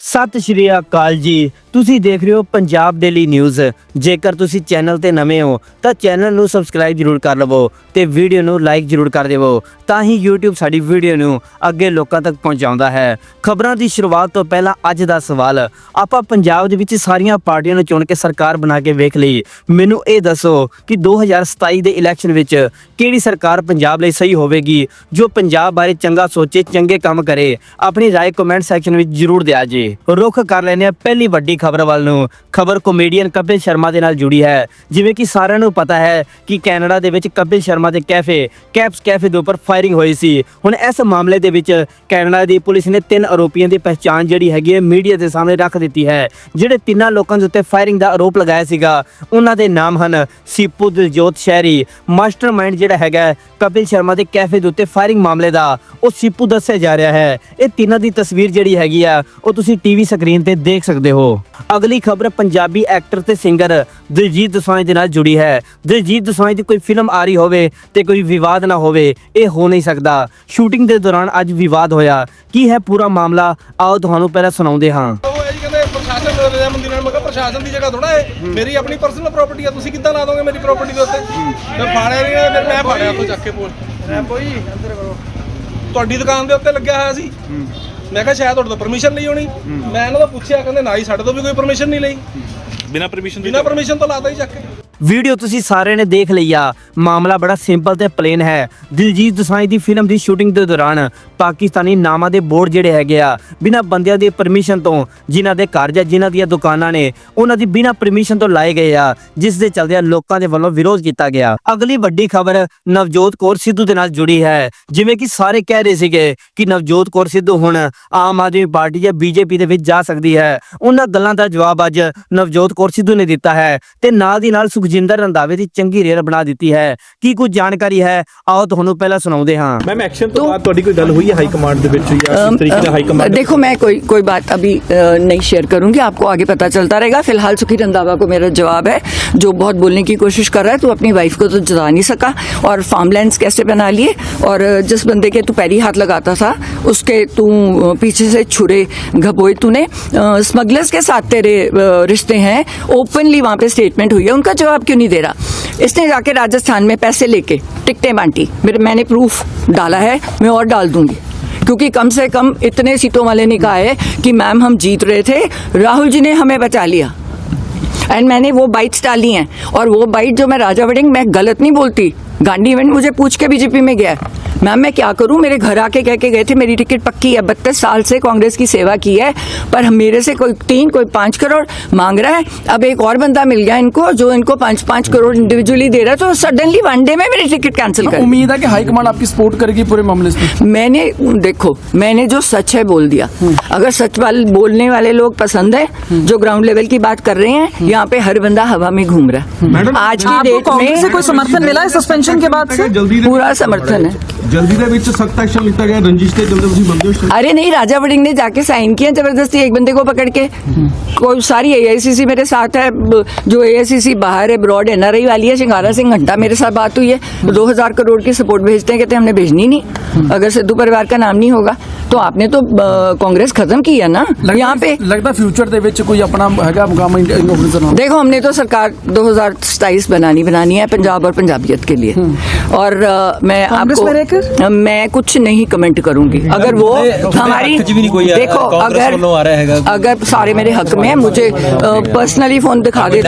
ਸਤਿ ਸ਼੍ਰੀ ਅਕਾਲ ਜੀ ਤੁਸੀਂ ਦੇਖ ਰਹੇ ਹੋ ਪੰਜਾਬ ਡੇਲੀ ਨਿਊਜ਼ ਜੇਕਰ ਤੁਸੀਂ ਚੈਨਲ ਤੇ ਨਵੇਂ ਹੋ ਤਾਂ ਚੈਨਲ ਨੂੰ ਸਬਸਕ੍ਰਾਈਬ ਜਰੂਰ ਕਰ ਲਵੋ ਤੇ ਵੀਡੀਓ ਨੂੰ ਲਾਈਕ ਜਰੂਰ ਕਰ ਦੇਵੋ ਤਾਂ ਹੀ YouTube ਸਾਡੀ ਵੀਡੀਓ ਨੂੰ ਅੱਗੇ ਲੋਕਾਂ ਤੱਕ ਪਹੁੰਚਾਉਂਦਾ ਹੈ ਖਬਰਾਂ ਦੀ ਸ਼ੁਰੂਆਤ ਤੋਂ ਪਹਿਲਾਂ ਅੱਜ ਦਾ ਸਵਾਲ ਆਪਾਂ ਪੰਜਾਬ ਦੇ ਵਿੱਚ ਸਾਰੀਆਂ ਪਾਰਟੀਆਂ ਨੂੰ ਚੁਣ ਕੇ ਸਰਕਾਰ ਬਣਾ ਕੇ ਵੇਖ ਲਈ ਮੈਨੂੰ ਇਹ ਦੱਸੋ ਕਿ 2027 ਦੇ ਇਲੈਕਸ਼ਨ ਵਿੱਚ ਕਿਹੜੀ ਸਰਕਾਰ ਪੰਜਾਬ ਲਈ ਸਹੀ ਹੋਵੇਗੀ ਜੋ ਪੰਜਾਬ ਬਾਰੇ ਚੰਗਾ ਸੋਚੇ ਚੰਗੇ ਕੰਮ ਕਰੇ ਆਪਣੀ رائے ਕਮੈਂਟ ਸੈਕਸ਼ਨ ਵਿੱਚ ਜਰੂਰ ਦਿਆ ਜੀ ਰੁੱਖ ਕਰ ਲੈਂਦੇ ਆ ਪਹਿਲੀ ਵੱਡੀ ਖਬਰ ਵੱਲ ਨੂੰ, ਖਬਰ ਕਾਮੇਡੀਅਨ ਕਪਿਲ ਸ਼ਰਮਾ ਦੇ ਨਾਲ ਜੁੜੀ ਹੈ। ਜਿਵੇਂ ਕਿ ਸਾਰਿਆਂ ਨੂੰ ਪਤਾ ਹੈ ਕਿ ਕੈਨੇਡਾ ਦੇ ਵਿੱਚ ਕਪਿਲ ਸ਼ਰਮਾ ਦੇ ਕੈਫੇ, ਕੈਪਸ ਕੈਫੇ ਦੇ ਉੱਪਰ ਫਾਇਰਿੰਗ ਹੋਈ ਸੀ। ਹੁਣ ਇਸ ਮਾਮਲੇ ਦੇ ਵਿੱਚ ਕੈਨੇਡਾ ਦੀ ਪੁਲਿਸ ਨੇ ਤਿੰਨ ਆਰੋਪੀਆਂ ਦੀ ਪਛਾਣ ਜਿਹੜੀ ਹੈਗੀ ਹੈ ਮੀਡੀਆ ਦੇ ਸਾਹਮਣੇ ਰੱਖ ਦਿੱਤੀ ਹੈ। ਜਿਹੜੇ ਤਿੰਨਾਂ ਲੋਕਾਂ ਦੇ ਉੱਤੇ ਫਾਇਰਿੰਗ ਦਾ ਆਰੋਪ ਲਗਾਇਆ ਸੀਗਾ, ਉਹਨਾਂ ਦੇ ਨਾਮ ਹਨ ਸੀਪੂ ਦਿਲਜੋਤ ਸ਼ਹਿਰੀ ਮਾਸਟਰਮਾਈਂਡ ਜਿਹੜਾ ਹੈਗਾ ਕਪਿਲ ਸ਼ਰਮਾ ਦੇ ਕੈਫੇ ਦੇ ਉੱਤੇ ਫਾਇਰਿੰਗ ਮਾਮਲੇ ਦਾ, ਉਹ ਸੀਪੂ ਦੱਸਿਆ ਜਾ ਰਿਹਾ ਹੈ। ਇਹ ਤਿੰਨਾਂ ਦੀ ਤਸਵੀਰ ਜਿਹੜੀ ਹੈਗੀ ਆ, ਉਹ ਤੁਸੀਂ ਟੀਵੀ ਸਕਰੀਨ ਤੇ ਦੇਖ ਸਕਦੇ ਹੋ। ਅਗਲੀ ਖਬਰ ਪੰਜਾਬੀ ਐਕਟਰ ਤੇ ਸਿੰਗਰ ਦਿਲਜੀਤ ਦੋਸਾਂਝ ਦੇ ਨਾਲ ਜੁੜੀ ਹੈ। ਦਿਲਜੀਤ ਦੋਸਾਂਝ ਦੀ ਕੋਈ ਫਿਲਮ ਆ ਰਹੀ ਹੋਵੇ ਤੇ ਕੋਈ ਵਿਵਾਦ ਨਾ ਹੋਵੇ ਇਹ ਹੋ ਨਹੀਂ ਸਕਦਾ। ਸ਼ੂਟਿੰਗ ਦੇ ਦੌਰਾਨ ਅੱਜ ਵਿਵਾਦ ਹੋਇਆ। ਕੀ ਹੈ ਪੂਰਾ ਮਾਮਲਾ? ਆਓ ਤੁਹਾਨੂੰ ਪਹਿਲਾਂ ਸੁਣਾਉਂਦੇ ਹਾਂ। ਉਹ ਇਹ ਜੀ ਕਹਿੰਦੇ ਪ੍ਰਸ਼ਾਸਨ ਦੇ ਰਜ਼ਾਮੰਦੀ ਨਾਲ। ਮੈਂ ਕਿਹਾ ਪ੍ਰਸ਼ਾਸਨ ਦੀ ਜਗ੍ਹਾ ਥੋੜਾ ਹੈ। ਮੇਰੀ ਆਪਣੀ ਪਰਸਨਲ ਪ੍ਰਾਪਰਟੀ ਆ। ਤੁਸੀਂ ਕਿੱਦਾਂ ਲਾ ਦੋਗੇ ਮੇਰੀ ਪ੍ਰਾਪਰਟੀ ਦੇ ਉੱਤੇ? ਮੈਂ ਫਾੜਿਆ ਨਹੀਂ ਗਿਆ, ਫਿਰ ਮੈਂ ਫਾੜਿਆ ਤੋਂ ਚੱਕ ਕੇ ਬੋਲ ਰੈਂਪੋ ਜੀ ਅੰਦਰ ਕਰੋ। ਤੁਹਾਡੀ ਦੁਕਾਨ ਦੇ ਉੱਤੇ ਲੱਗਿਆ ਹੋਇਆ ਸੀ? ਮੈਂ ਕਿਹਾ ਸ਼ਾਇਦ ਤੁਹਾਡੇ ਤੋਂ ਪਰਮਿਸ਼ਨ ਲਈ ਹੋਣੀ। ਮੈਂ ਇਹਨਾਂ ਤੋਂ ਪੁੱਛਿਆ ਕਹਿੰਦੇ ਨਾ ਹੀ ਸਾਡੇ ਤੋਂ ਵੀ ਕੋਈ ਪਰਮਿਸ਼ਨ ਨਹੀਂ ਲਈ। ਬਿਨਾ ਪਰਮਿਸ਼ਨ ਬਿਨਾਂ ਪਰਮਿਸ਼ਨ ਤੋਂ ਲਾਤਾ ਹੀ ਚੱਕ ਕੇ। ਵੀਡੀਓ ਤੁਸੀਂ ਸਾਰਿਆਂ ਨੇ ਦੇਖ ਲਈ ਆ। ਮਾਮਲਾ ਬੜਾ ਸਿੰਪਲ ਤੇ ਪਲੇਨ ਹੈ। ਦਿਲਜੀਤ ਦੋਸਾਂਝ ਦੀ ਫਿਲਮ ਦੀ ਸ਼ੂਟਿੰਗ ਦੇ ਦੌਰਾਨ ਪਾਕਿਸਤਾਨੀ ਨਾਮਾਂ ਦੇ ਬੋਰਡ ਜਿਹੜੇ ਹੈਗੇ ਆ, ਬਿਨਾਂ ਬੰਦਿਆਂ ਦੀ ਪਰਮਿਸ਼ਨ ਤੋਂ ਜਿਨ੍ਹਾਂ ਦੇ ਘਰ ਜਾਂ ਜਿਨ੍ਹਾਂ ਦੀਆਂ ਦੁਕਾਨਾਂ ਨੇ, ਉਹਨਾਂ ਦੀ ਬਿਨਾਂ ਪਰਮਿਸ਼ਨ ਤੋਂ ਲਾਏ ਗਏ ਆ, ਜਿਸ ਦੇ ਚਲਦਿਆਂ ਲੋਕਾਂ ਦੇ ਵੱਲੋਂ ਵਿਰੋਧ ਕੀਤਾ ਗਿਆ। ਅਗਲੀ ਵੱਡੀ ਖਬਰ ਨਵਜੋਤ ਕੌਰ ਸਿੱਧੂ ਦੇ ਨਾਲ ਜੁੜੀ ਹੈ। ਜਿਵੇਂ ਕਿ ਸਾਰੇ ਕਹਿ ਰਹੇ ਸੀਗੇ ਕਿ ਨਵਜੋਤ ਕੌਰ ਸਿੱਧੂ ਹੁਣ ਆਮ ਆਦਮੀ ਪਾਰਟੀ ਜਾਂ ਬੀਜੇਪੀ ਦੇ ਵਿੱਚ ਜਾ ਸਕਦੀ ਹੈ। ਉਹਨਾਂ ਗੱਲਾਂ ਦਾ ਜਵਾਬ ਅੱਜ ਨਵਜੋਤ ਕੌਰ ਸਿੱਧੂ ਨੇ ਦਿੱਤਾ ਹੈ ਤੇ ਨਾਲ ਦੀ ਨਾਲ ਸੁਖਜਿੰਦਰ ਰੰਧਾਵੇ ਦੀ ਚੰਗੀ ਰੇਲ ਬਣਾ ਦਿੱਤੀ ਹੈ ਕੀ ਕੁਝ ਜਾਣਕਾਰੀ ਹੈ ਆਓ ਤੁਹਾਨੂੰ ਪਹਿਲਾਂ ਸੁਣਾਉਂਦੇ ਹਾਂ ਮੈਮ ਐਕਸ਼ਨ ਤੋਂ ਬਾਅਦ ਤੁਹਾਡੀ ਕੋਈ ਗੱਲ ਹੋਈ ਹੈ ਹਾਈ ਕਮਾਂਡ ਦੇ ਵਿੱਚ ਜਾਂ ਕਿਸ ਤਰੀਕੇ ਨਾਲ ਹਾਈ ਕਮਾਂਡ देखो मैं कोई कोई बात अभी अ, नहीं शेयर करूंगी आपको आगे पता चलता रहेगा फिलहाल सुखी रंधावा को मेरा जवाब है जो बहुत बोलने की कोशिश कर रहा है तू अपनी वाइफ को तो जता नहीं सका और फार्मलैंड्स कैसे बना लिए और अ, जिस बंदे के तू पैरी हाथ लगाता था उसके तू अ, पीछे से छुरे घबोए तूने स्मगलर्स के साथ तेरे अ, रिश्ते हैं ओपनली वहाँ पे स्टेटमेंट हुई है उनका जवाब क्यों नहीं दे रहा? इसने जाके राजस्थान में पैसे लेके, टिकटें बांटी। मेरे, मैंने प्रूफ डाला है, मैं और डाल दूँगी। क्योंकि कम से कम इतने सीटों वाले ने कहा है कि मैम हम जीत रहे थे, राहुल जी ने हमें बचा लिया। एंड मैंने वो बाइट्स डाली हैं। और वो बाइट जो मैं राजा वेडिंग मैं गलत नहीं बोलती। गांधी इवेंट मुझे पूछ के बीजेपी में गया। मैम मैं क्या करूँ? मेरे घर आके कह के गए थे मेरी टिकट पक्की है बत्तीस साल से कांग्रेस की सेवा की है पर मेरे से कोई तीन कोई पाँच करोड़ मांग रहा है। अब एक और बंदा मिल गया इनको जो इनको पाँच पाँच करोड़ इंडिविजुअली दे रहा है तो सडनली वन डे में मेरी टिकट कैंसिल कर उम्मीद है कि हाईकमांड आपकी सपोर्ट करेगी पूरे मामले में मैंने देखो मैंने जो सच है बोल दिया। अगर सच वाले बोलने वाले लोग पसंद है जो ग्राउंड लेवल की बात कर रहे हैं यहाँ पे हर बंदा हवा में घूम रहा है। आज की डेट कांग्रेस से कोई में समर्थन मिला है सस्पेंशन के बाद से ਜਲਦੀ ਦੇ पूरा समर्थन है ਜਲਦੀ ਦੇ ਵਿੱਚ ਸਖਤ ਐਕਸ਼ਨ ਲਿੱਤਾ ਗਿਆ ਰੰਜਿਸ਼ ਤੇ ਜਲਦੀ ਤੁਸੀਂ ਬੰਦੇ ਹੋ अरे नहीं राजा वड़िंग ने जाके साइन किया जबरदस्ती एक बंदे को पकड़ के कोई सारी एआईसीसी मेरे साथ है ब- जो एआईसीसी बाहर है ब्रॉड एनआरआई वाली है शिंगारा सिंह घंटा मेरे साथ बात हुई है दो हजार करोड़ की सपोर्ट भेजते हैं कहते हैं हमने भेजनी नहीं अगर सिद्धू परिवार का नाम नहीं होगा तो आपने तो अ, कांग्रेस खत्म की है ना यहाँ पे लगता फ्यूचर ਦੇ ਵਿੱਚ ਕੋਈ ਆਪਣਾ ਹੈਗਾ ਮੁਕਾਮ ਇਨੋਵੇਸ਼ਨ ਹੋਣਾ देखो हमने तो सरकार 2027 बनानी बनानी है पंजाब और पंजाबियत के लिए हम्म। और मैं आपको मैं कुछ नहीं कमेंट करूँगी। अगर वो हमारी देखो अगर अगर सारे मेरे हक में है मुझे पर्सनली फ़ोन दिखा दे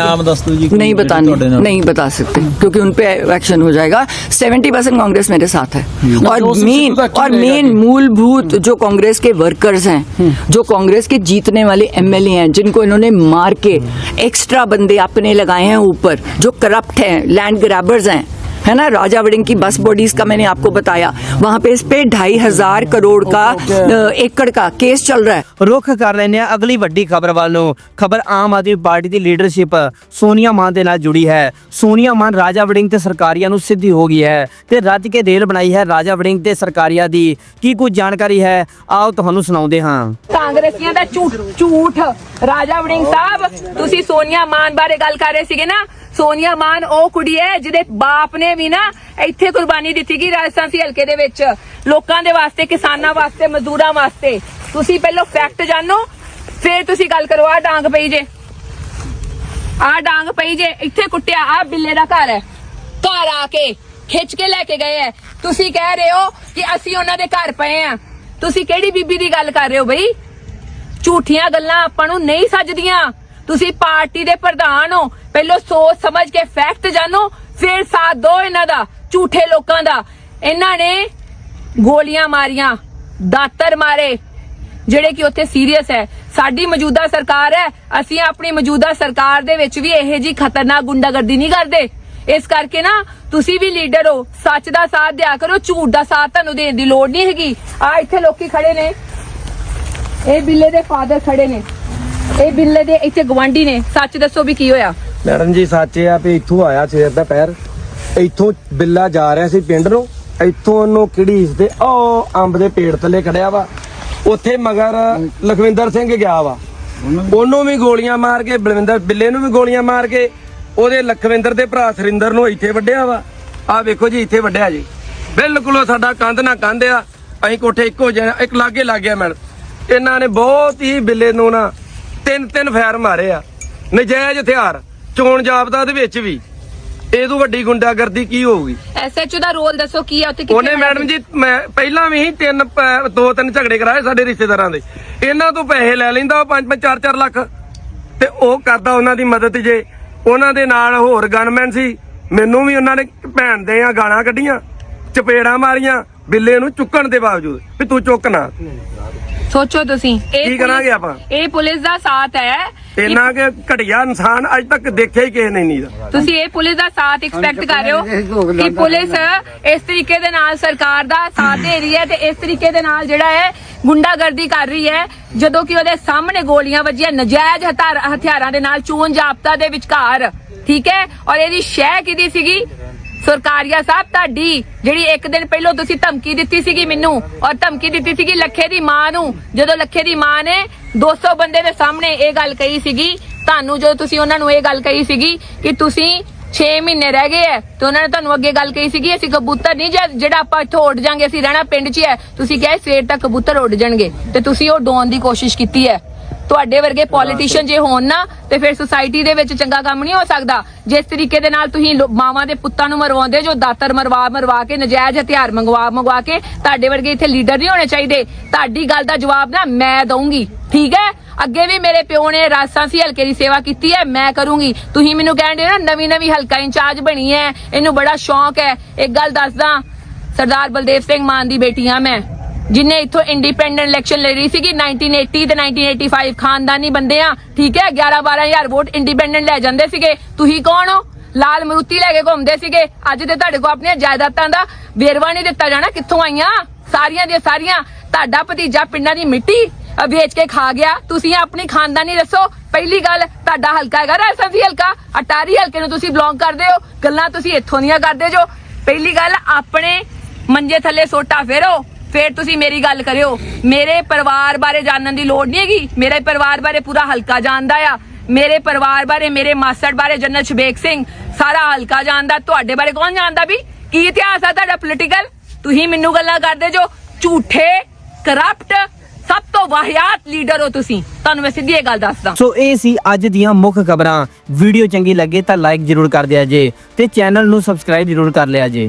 नहीं बताने नहीं बता सकते क्योंकि उनपे एक्शन हो जाएगा। सेवेंटी परसेंट कांग्रेस मेरे साथ है। और मेन और मेन मूलभूत जो कांग्रेस के वर्कर्स हैं जो कांग्रेस के जीतने वाले एमएलए हैं जिनको इन्होंने मार के एक्स्ट्रा बंदे अपने लगाए हैं ऊपर जो करप्ट हैं लैंड ग्रैबर्स हैं। है ना राजा वड़िंग की बस बॉडीज का मैंने आपको बताया वहां पे इस पे ढाई हजार करोड़ का अ, एकड़ का केस चल रहा है ਰੁੱਖ ਕਰ ਲੈਂਦੇ ਆ ਅਗਲੀ ਵੱਡੀ ਖਬਰ ਵੱਲ ਨੂੰ ਖਬਰ ਆਮ ਆਦਮੀ ਪਾਰਟੀ ਦੀ ਲੀਡਰਸ਼ਿਪ ਸੋਨੀਆ ਮਾਨ ਦੇ ਨਾਲ ਜੁੜੀ ਹੈ ਸੋਨੀਆ ਮਾਨ ਰਾਜਾ ਵੜਿੰਗ ਤੇ ਸਰਕਾਰੀਆ ਨੂੰ ਸਿੱਧੀ ਹੋ ਗਈ ਹੈ ਤੇ ਰੱਜ ਕੇ ਰੇਲ ਬਣਾਈ ਹੈ ਰਾਜਾ ਵੜਿੰਗ ਤੇ ਸਰਕਾਰੀਆ ਦੀ ਕੀ ਕੁਝ ਜਾਣਕਾਰੀ ਹੈ ਆਓ ਤੁਹਾਨੂੰ ਸੁਣਾਉਂਦੇ ਹਾਂ ਕਾਂਗਰਸੀਆਂ ਦਾ ਝੂਠ ਝੂਠ ਰਾਜਾ ਵੜਿੰਗ ਸਾਹਿਬ ਤੁਸੀਂ ਸੋਨੀਆ ਮਾਨ ਬਾਰੇ ਗੱਲ ਕਰ ਰਹੇ ਸੀਗੇ ਨਾ ਸੋਨੀਆ ਮਾਨ, ਉਹ ਕੁੜੀ ਹੈ ਜਿਹਦੇ ਬਾਪ ਨੇ ਵੀ ਨਾ ਇੱਥੇ ਕੁਰਬਾਨੀ ਦਿੱਤੀ ਗਈ ਰਾਜਸਥਾਨ ਸੀ ਹਲਕੇ ਦੇ ਵਿੱਚ। ਲੋਕਾਂ ਦੇ ਵਾਸਤੇ, ਕਿਸਾਨਾਂ ਵਾਸਤੇ, ਮਜ਼ਦੂਰਾਂ ਵਾਸਤੇ। ਤੁਸੀਂ ਪਹਿਲਾਂ ਫੈਕਟ ਜਾਣੋ, ਫੇਰ ਤੁਸੀਂ ਗੱਲ ਕਰੋ ਆ ਡਾਂਗ ਪਈ ਜੇ। ਆ ਡਾਂਗ ਪਈ ਜੇ, ਇੱਥੇ ਕੁੱਟਿਆ ਆ ਬਿੱਲੇ ਦਾ ਘਰ ਹੈ। ਘਰ ਆ ਕੇ ਖਿੱਚ ਕੇ ਲੈ ਕੇ ਗਏ ਐ ਤੁਸੀਂ ਕਹਿ ਰਹੇ ਹੋ ਕਿ ਅਸੀਂ ਉਹਨਾਂ ਦੇ ਘਰ ਪਏ ਆ ਤੁਸੀਂ ਕਿਹੜੀ ਬੀਬੀ ਦੀ ਗੱਲ ਕਰ ਰਹੇ ਹੋ ਬਈ? ਝੂਠੀਆਂ ਗੱਲਾਂ ਆਪਾਂ ਨੂੰ ਨਹੀਂ ਸੱਜਦੀਆਂ। ਤੁਸੀਂ ਪਾਰਟੀ ਦੇ ਪ੍ਰਧਾਨ ਹੋ। ਪਹਿਲਾਂ ਸੋਚ ਸਮਝ ਕੇ ਫੈਕਟ ਜਾਣੋ, ਫਿਰ ਸਾਥ ਦਿਓ ਇਹਨਾਂ ਦਾ, ਝੂਠੇ ਲੋਕਾਂ ਦਾ। ਇਹਨਾਂ ਨੇ ਗੋਲੀਆਂ ਮਾਰੀਆਂ, ਦਾਤਰ ਮਾਰੇ, ਜਿਹੜੇ ਕਿ ਉੱਥੇ ਸੀਰੀਅਸ ਹੈ। ਸਾਡੀ ਮੌਜੂਦਾ ਸਰਕਾਰ ਹੈ, ਅਸੀਂ ਆਪਣੀ ਮੌਜੂਦਾ ਸਰਕਾਰ ਦੇ ਵਿੱਚ ਵੀ ਇਹੋ ਜੀ ਖਤਰਨਾਕ ਗੁੰਡਾਗਰਦੀ ਨਹੀਂ ਕਰਦੇ। ਇਸ ਕਰਕੇ ਨਾ, ਤੁਸੀਂ ਵੀ ਲੀਡਰ ਹੋ, ਸੱਚ ਦਾ ਸਾਥ ਦਿਆ ਕਰੋ, ਝੂਠ ਦਾ ਸਾਥ ਤੁਹਾਨੂੰ ਦੇਣ ਦੀ ਲੋੜ ਨਹੀਂ ਹੈਗੀ। ਆ ਇੱਥੇ ਲੋਕੀ ਖੜੇ ਨੇ। ਇਹ ਬਿੱਲੇ ਦੇ ਫਾਦਰ ਖੜੇ ਨੇ। ਇਹ ਬਿੱਲੇ ਦੇ ਇੱਥੇ ਗਵਾਂਢੀ ਨੇ। ਸੱਚ ਦੱਸੋ ਵੀ ਕੀ ਹੋਇਆ? ਮੈਡਮ ਜੀ, ਸੱਚ ਆ ਵੀ ਇੱਥੋਂ ਆਇਆ ਸਵੇਰ ਦਾ ਪੈਰ। ਇੱਥੋਂ ਬਿੱਲਾ ਜਾ ਰਿਹਾ ਸੀ ਪਿੰਡ ਨੂੰ। ਇੱਥੋਂ ਉਹਨੂੰ ਕਿਹੜੀ ਤੇ ਉਹ ਅੰਬ ਦੇ ਪੇੜ ਥੱਲੇ ਖੜਿਆ ਵਾ। ਉੱਥੇ ਮਗਰ ਲਖਵਿੰਦਰ ਸਿੰਘ ਗਿਆ ਵਾ। ਉਹਨੂੰ ਵੀ ਗੋਲੀਆਂ ਮਾਰ ਕੇ, ਬਲਵਿੰਦਰ ਬਿੱਲੇ ਨੂੰ ਵੀ ਗੋਲੀਆਂ ਮਾਰ ਕੇ, ਉਹਦੇ ਲਖਵਿੰਦਰ ਦੇ ਭਰਾ ਸਰਿੰਦਰ ਨੂੰ ਇੱਥੇ ਵੱਢਿਆ ਵਾ। ਆਹ ਵੇਖੋ ਜੀ, ਇੱਥੇ ਵੱਢਿਆ ਜੀ। ਬਿਲਕੁਲ ਉਹ ਸਾਡਾ ਕੰਧ ਨਾ ਕੰਧ ਆ। ਅਸੀਂ ਕੋਠੇ ਇੱਕੋ ਜਿਹੇ ਇੱਕ ਲਾਗੇ ਲੱਗ ਗਿਆ, ਮੈਡਮ। ਇਹਨਾਂ ਨੇ ਬਹੁਤ ਹੀ ਬਿੱਲੇ ਨੂੰ ਨਾ ਤਿੰਨ ਤਿੰਨ ਫੈਰ ਮਾਰੇ ਆ। ਨਜਾਇਜ਼ ਹਥਿਆਰ ਚੋਣ ਜਾਬਤਾ ਦੇ ਵਿੱਚ ਵੀ। ਇਹ ਤੋਂ ਵੱਡੀ ਗੁੰਡਾਗਰਦੀ ਕੀ ਹੋਊਗੀ? ਐਸਐਚਓ ਦਾ ਰੋਲ ਦੱਸੋ ਕੀ ਹੈ ਉੱਥੇ ਕਿੱਥੇ ਉਹਨੇ ਮੈਡਮ ਜੀ ਮੈਂ ਪਹਿਲਾਂ ਵੀ ਹੀ ਤਿੰਨ ਪ- ਦੋ ਤਿੰਨ ਝਗੜੇ ਕਰਾਏ ਸਾਡੇ ਰਿਸ਼ਤੇਦਾਰਾਂ ਦੇ। ਇਹਨਾਂ ਤੋਂ ਪੈਸੇ ਲੈ ਲੈਂਦਾ ਉਹ 5 5 4 4 ਲੱਖ। ਤੇ ਉਹ ਕਰਦਾ ਉਹਨਾਂ ਦੀ ਮਦਦ ਜੇ। ਉਹਨਾਂ ਦੇ ਨਾਲ ਹੋਰ ਗਨਮੈਨ ਸੀ। ਮੈਨੂੰ ਵੀ ਉਹਨਾਂ ਨੇ ਭੈਣ ਦੇ ਆ ਗਾਲਾਂ ਕੱਢੀਆਂ ਚਪੇੜਾਂ ਮਾਰੀਆਂ ਬਿੱਲੇ ਨੂੰ ਚੁੱਕਣ ਦੇ ਬਾਵਜੂਦ ਵੀ ਤੂੰ ਚੁੱਕ ਨਾ। ਸੋਚੋ ਤੁਸੀਂ। ਇਹ ਕੀ ਪੁਲਿਸ- ਕਰਾਂਗੇ ਆਪਾਂ? ਇਹ ਪੁਲਿਸ ਦਾ ਸਾਥ ਹੈ। ਇੰਨਾ ਕਿ ਘਟੀਆ ਇਨਸਾਨ ਅੱਜ ਤੱਕ ਦੇਖਿਆ ਹੀ ਕਿਸੇ ਨੇ ਨਹੀਂ ਦਾ ਤੁਸੀਂ ਇਹ ਪੁਲਿਸ ਦਾ ਸਾਥ ਐਕਸਪੈਕਟ ਕਰ ਰਹੇ ਹੋ ਕਿ ਪੁਲਿਸ ਇਸ ਤਰੀਕੇ ਦੇ ਨਾਲ ਸਰਕਾਰ ਦਾ ਸਾਥ ਦੇ ਰਹੀ ਹੈ ਤੇ ਇਸ ਤਰੀਕੇ ਦੇ ਨਾਲ ਜਿਹੜਾ ਹੈ ਗੁੰਡਾਗਰਦੀ ਕਰ ਰਹੀ ਹੈ ਜਦੋਂ ਕਿ ਉਹਦੇ ਸਾਹਮਣੇ ਗੋਲੀਆਂ ਵੱਜੀਆਂ ਨਜਾਇਜ਼ ਹਥਿਆਰ- ਦੇ ਨਾਲ ਚੋਣ ਜਾਬਤਾ ਦੇ ਵਿਚਕਾਰ ਠੀਕ ਹੈ? ਔਰ ਇਹਦੀ ਸ਼ਹਿ ਕਿਹਦੀ ਸੀਗੀ? ਸਰਕਾਰੀਆ ਸਾਹਿਬ, ਤੁਹਾਡੀ ਜਿਹੜੀ ਇੱਕ ਦਿਨ ਪਹਿਲਾਂ ਤੁਸੀਂ ਧਮਕੀ ਦਿੱਤੀ ਸੀਗੀ ਮੈਨੂੰ ਔਰ ਧਮਕੀ ਦਿੱਤੀ ਸੀਗੀ ਲੱਖੇ ਦੀ ਮਾਂ ਨੂੰ। ਜਦੋਂ ਲੱਖੇ ਦੀ ਮਾਂ ਨੇ 200 ਬੰਦੇ ਦੇ ਸਾਹਮਣੇ ਇਹ ਗੱਲ ਕਹੀ ਸੀਗੀ, ਤੁਹਾਨੂੰ ਜਦੋਂ ਤੁਸੀਂ ਉਹਨਾਂ ਨੂੰ ਇਹ ਗੱਲ ਕਹੀ ਸੀਗੀ ਕਿ ਤੁਸੀਂ 6 ਮਹੀਨੇ ਰਹਿ ਗਏ ਐ, ਤੇ ਉਹਨਾਂ ਨੇ ਤੁਹਾਨੂੰ ਅੱਗੇ ਗੱਲ ਕਹੀ ਸੀਗੀ, ਅਸੀਂ ਕਬੂਤਰ ਨਹੀਂ ਜੇ- ਜਿਹੜਾ ਆਪਾਂ ਇੱਥੋਂ ਉੱਡ ਜਾਾਂਗੇ, ਅਸੀਂ ਰਹਿਣਾ ਪਿੰਡ 'ਚ ਹੀ ਹੈ ਤੁਸੀਂ ਕਿਹਾ ਸਵੇਰ ਤੱਕ ਕਬੂਤਰ ਉੱਡ ਜਾਣਗੇ, ਤੇ ਤੁਸੀਂ ਉਹ ਡੋਨ ਦੀ ਕੋਸ਼ਿਸ਼ ਕੀਤੀ ਹੈ ਤੁਹਾਡੇ ਵਰਗੇ ਪੋਲੀਟੀਸ਼ੀਅਨ ਜੇ ਹੋਣ ਨਾ ਤੇ ਫਿਰ ਸੁਸਾਇਟੀ ਦੇ ਵਿੱਚ ਚੰਗਾ ਕੰਮ ਨਹੀਂ ਹੋ ਸਕਦਾ। ਜਿਸ ਤਰੀਕੇ ਦੇ ਨਾਲ ਤੁਸੀਂ ਮਾਵਾਂ ਦੇ ਪੁੱਤਾਂ ਨੂੰ ਮਰਵਾਉਂਦੇ ਜੋ ਦਾਤਰ ਮਰਵਾ ਮਰਵਾ ਕੇ ਨਜਾਇਜ਼ ਹਥਿਆਰ ਮੰਗਵਾ ਮੰਗਵਾ ਕੇ ਤੁਹਾਡੇ ਵਰਗੇ ਇੱਥੇ ਲੀਡਰ ਨਹੀਂ ਹੋਣੇ ਚਾਹੀਦੇ। ਤੁਹਾਡੀ ਗੱਲ ਦਾ ਜਵਾਬ ਨਾ ਮੈਂ ਦਊਂਗੀ। ਠੀਕ ਹੈ? ਅੱਗੇ ਵੀ ਮੇਰੇ ਪਿਓ ਨੇ ਰਾਜਸਾਂਸੀ ਹਲਕੇ ਦੀ ਸੇਵਾ ਕੀਤੀ ਹੈ ਮੈਂ ਕਰੂੰਗੀ। ਤੁਸੀਂ ਮੈਨੂੰ ਕਹਿੰਦੇ ਹੋ ਨਾ ਨਵੀਂ ਨਵੀਂ ਹਲਕਾ ਇੰਚਾਰਜ ਬਣੀ ਹੈ ਇਹਨੂੰ ਬੜਾ ਸ਼ੌਂਕ ਹੈ। ਇੱਕ ਗੱਲ ਦੱਸਦਾ ਸਰਦਾਰ ਬਲਦੇਵ ਸਿੰਘ ਮਾਨ ਦੀ ਬੇਟੀ ਹਾਂ ਮੈਂ। ਜਿਨੇ ਇੱਥੋਂ ਇੰਡੀਪੈਂਡੈਂਟ ਇਲੈਕਸ਼ਨ ਲੜੀ ਸੀਗੀ 1980 ਤੇ 1985 ਖਾਨਦਾਨੀ ਬੰਦੇ ਆ, ਠੀਕ ਹੈ 11 12000 ਵੋਟ ਇੰਡੀਪੈਂਡੈਂਟ ਲੈ ਜਾਂਦੇ ਸੀਗੇ। ਤੁਸੀਂ ਕੌਣ ਹੋ? ਲਾਲ ਮਰੂਤੀ ਲੈ ਕੇ ਘੁੰਮਦੇ ਸੀਗੇ। ਅੱਜ ਤੇ ਤੁਹਾਡੇ ਕੋਲ ਆਪਣੀਆਂ ਜਾਇਦਾਦਾਂ ਦਾ ਵੇਰਵਾ ਨਹੀਂ ਦਿੱਤਾ ਜਾਣਾ, ਕਿੱਥੋਂ ਆਈਆਂ? ਸਾਰੀਆਂ ਦੀਆਂ ਸਾਰੀਆਂ, ਤੁਹਾਡਾ ਭਤੀਜਾ ਪਿੰਡਾਂ ਦੀ ਮਿੱਟੀ ਵੇਚ ਕੇ ਖਾ ਗਿਆ। ਤੁਸੀਂ ਆਪਣੀ ਖਾਨਦਾਨੀ ਦੱਸੋ। ਪਹਿਲੀ ਗੱਲ, ਤੁਹਾਡਾ ਹਲਕਾ ਹੈਗਾ ਰਾਜਸਥਾਨੀ ਹਲਕਾ। ਅਟਾਰੀ ਹਲਕੇ ਨੂੰ ਤੁਸੀਂ ਬਿਲੋਂਗ ਕਰਦੇ ਹੋ। ਗੱਲਾਂ ਤੁਸੀਂ ਇੱਥੋਂ ਦੀਆਂ ਕਰਦੇ ਜੋ। ਪਹਿਲੀ ਗੱਲ, ਆਪਣੇ ਮੰਜੇ ਥੱਲੇ ਸੋਟਾ ਫੇਰੋ। ਫੇਰ ਤੁਸੀਂ ਮੇਰੀ ਗੱਲ ਕਰਿਓ। ਮੇਰੇ ਪਰਿਵਾਰ ਬਾਰੇ ਜਾਣਨ ਦੀ ਲੋੜ ਨਹੀਂ ਹੈਗੀ। ਮੇਰੇ ਪਰਿਵਾਰ ਬਾਰੇ ਪੂਰਾ ਹਲਕਾ ਜਾਣਦਾ ਆ। ਮੇਰੇ ਪਰਿਵਾਰ ਬਾਰੇ, ਮੇਰੇ ਮਾਸੜ ਬਾਰੇ ਜਨਰਲ ਸ਼ਬੇਕ ਸਿੰਘ ਸਾਰਾ ਹਲਕਾ ਜਾਣਦਾ। ਤੁਹਾਡੇ ਬਾਰੇ ਕੌਣ ਜਾਣਦਾ ਵੀ? ਕੀ ਇਤਿਹਾਸ ਆ ਤੁਹਾਡਾ ਪੋਲੀਟੀਕਲ ਤੁਸੀਂ ਮੈਨੂੰ ਗੱਲਾਂ ਕਰਦੇ ਜੋ। ਝੂਠੇ ਕਰਪਟ ਸਭ ਤੋਂ ਵਾਹਿਆਤ ਲੀਡਰ ਹੋ ਤੁਸੀਂ। ਤੁਹਾਨੂੰ ਮੈਂ ਸਿੱਧੀ ਇਹ ਗੱਲ ਦੱਸਦਾ। ਸੋ ਇਹ ਸੀ ਅੱਜ ਦੀਆਂ ਮੁੱਖ ਖਬਰਾਂ। ਵੀਡੀਓ ਚੰਗੀ ਲੱਗੇ ਤਾਂ ਲਾਈਕ ਜ਼ਰੂਰ ਕਰ ਦਿਆ ਜੇ ਤੇ ਚੈਨਲ ਨੂੰ ਸਬਸਕ੍ਰਾਈਬ ਜ਼ਰੂਰ ਕਰ ਲਿਆ ਜੇ।